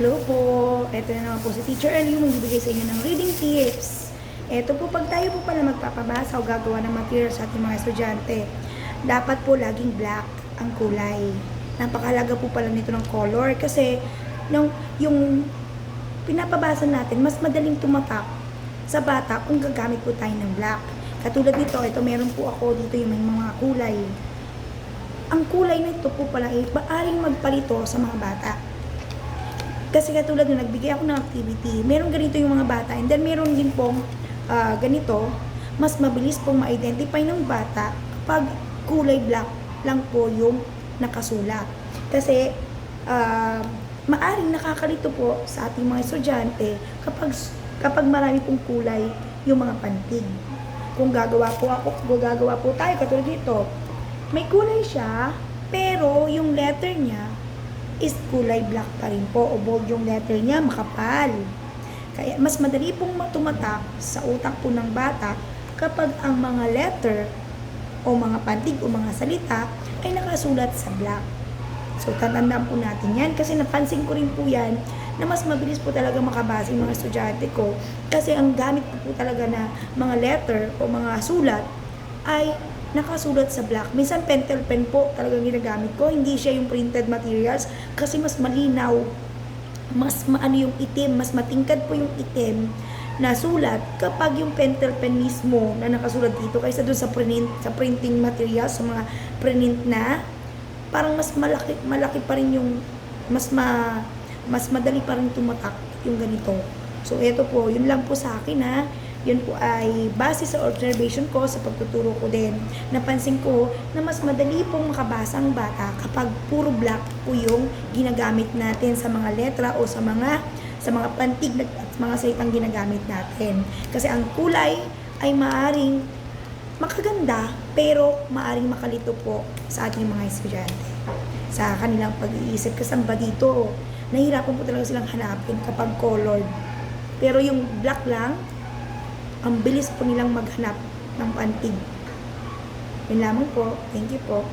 Hello po, ito na naman po si Teacher Ellie magbibigay sa inyo ng reading tips. Ito po, pag tayo po pala magpapabasa o gagawa ng material sa ating mga estudyante, dapat po laging black ang kulay. Napakalaga po pala nito ng color kasi nung, yung pinapabasa natin, mas madaling tumatak sa bata kung gagamit po tayo ng black. Katulad nito, ito meron po ako dito yung mga kulay. Ang kulay nito po pala ay maaring magpalito sa mga bata. Kasi katulad nung nagbigay ako ng activity, meron ganito yung mga bata and then meron din pong ah, ganito, mas mabilis pong ma-identify ng bata kapag kulay black lang po yung nakasulat. Kasi ah, maaring nakakalito po sa ating mga estudyante kapag kapag marami pong kulay yung mga pantig. Kung gagawa po ako, kung gagawa po tayo katulad dito, may kulay siya, pero yung letter niya is kulay black pa rin po o bold yung letter niya, makapal. Kaya mas madali pong matumatak sa utak po ng bata kapag ang mga letter o mga pantig o mga salita ay nakasulat sa black. So, tatandaan po natin yan kasi napansin ko rin po yan na mas mabilis po talaga makabasa yung mga estudyante ko kasi ang gamit ko po talaga na mga letter o mga sulat ay nakasulat sa black. Minsan pentel pen po talagang ginagamit ko. Hindi siya yung printed materials kasi mas malinaw, mas maano yung itim, mas matingkad po yung itim na sulat kapag yung pentel pen mismo na nakasulat dito kaysa doon sa print sa printing materials sa mga print na parang mas malaki malaki pa rin yung mas ma mas madali pa rin tumatak yung ganito. So ito po, yun lang po sa akin ha. Yun po ay base sa observation ko sa pagtuturo ko din. Napansin ko na mas madali pong makabasa ang bata kapag puro black po yung ginagamit natin sa mga letra o sa mga sa mga pantig at mga salitang ginagamit natin. Kasi ang kulay ay maaring makaganda pero maaring makalito po sa ating mga estudyante sa kanilang pag-iisip kasi ang ba dito nahihirapan po talaga silang hanapin kapag colored pero yung black lang ang bilis po nilang maghanap ng pantig. Yun lamang po. Thank you po